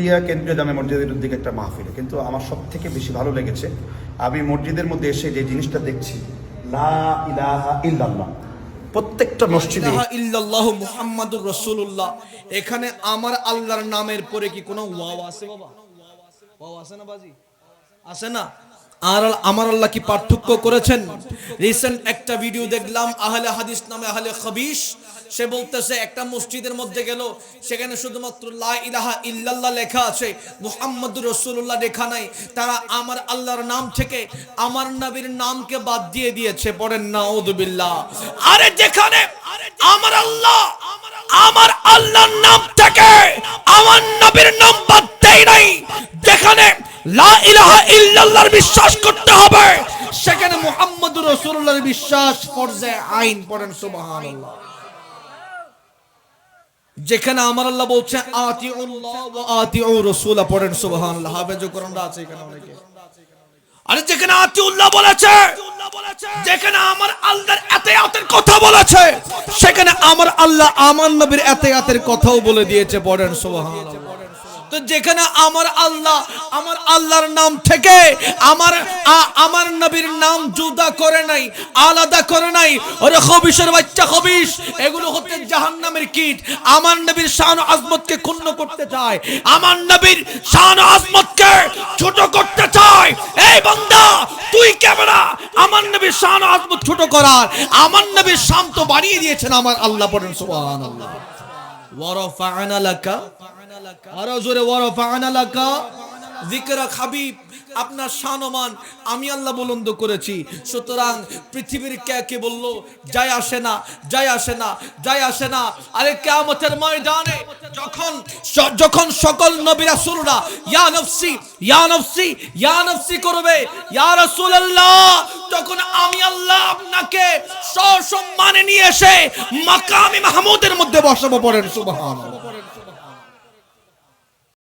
তেঁতুলিয়া কেন্দ্রীয় জামে মসজিদের উদ্যোগে একটা মাহফিলে। কিন্তু আমার সব থেকে বেশি ভালো লেগেছে আমি মসজিদের মধ্যে এসে যে জিনিসটা দেখছি লা ইলাহা ইল্লাল্লাহ। প্রত্যেকটা মসজিদে ইল্লাল্লাহ মুহাম্মাদুর রাসূলুল্লাহ। এখানে আমার আল্লাহর নামের পরে কি কোনো ওয়াও আছে বাবা? ওয়াও আছে না বাজি? আছে না? আর আমার আল্লাহ কি পার্থক্য করেছেন? রিসেন্ট একটা ভিডিও দেখলাম, আহলে হাদিস নামে আহলে খবিশ। সে বলতেছে, একটা মসজিদের মধ্যে গেল, সেখানে শুধুমাত্র ইলাহা ইল্লাল্লাহ লেখা আছে, মুহাম্মাদুর রাসূলুল্লাহ লেখা নাই। তারা আমার আল্লাহর নাম থেকে আমার নবীর নামকে বাদ দিয়ে দিয়েছে, পড়েন নাউযুবিল্লাহ আরে যেখানে আমার আল্লাহ, আমার আল্লাহর নাম থেকে আমার নবীর নাম বাদ বিশ্বাস করতে হবে। সেখানে মুহাম্মাদুর রাসূলুল্লাহর বিশ্বাস আইন পড়েন যেখানে আমার আল্লাহ বলছে আতিউল্লাহ ওয়া আতিউ রাসূলা পড়েন, সুবহানাল্লাহ। আছে এখানে অনেকে। আরে যেখানে বলেছে, যেখানে আমার আল্লাহর এতেয়াতের কথা বলেছে, সেখানে আমার আল্লাহ আমার নবীর এতেয়াতের কথাও বলে দিয়েছে, পড়েন, সুবহানাল্লাহ। তো যেখানে আমার আল্লাহ, আমার আল্লাহর নাম থেকে আমার আমার নবীর নাম জুদা করে নাই, আলাদা করে নাই। ওরে খবিশের বাচ্চা খবিশ এগুলো হচ্ছে জাহান্নামের কীট। আমার নবীর শান আজমতকে ক্ষুণ্ণ করতে চায়। আমার নবীর শান আজমতকে ছোট করতে চায়। এই বান্দা, তুই কেমনা আমার নবীর শান আজমত ছোট করার। আমার নবীর শান তো বানিয়ে দিয়েছেন আমার আল্লাহ পড়েন সুবহানাল্লাহ। ওয়ারাফা'না আনালাকা আরও জোরে ওয়ারফা আনালাকা যিকরা হাবিব আপনার শানমান আমি আল্লাহ বুলন্দ করেছি। সুতরাং পৃথিবীর কে কে বলল যায় আসে না যায় আসে না যায় আসে না। আরে কিয়ামতের ময়দানে যখন যখন সকল নবী রাসূলরা, ইয়া নফসি ইয়া নফসি ইয়া নফসি করবে, ইয়া রাসূলুল্লাহ। তখন আমি আল্লাহ আপনাকে সসম্মানে নিয়ে এসে মাকামি মাহমুদের মধ্যে বসাবো পড়েন, সুবহানাল্লাহ।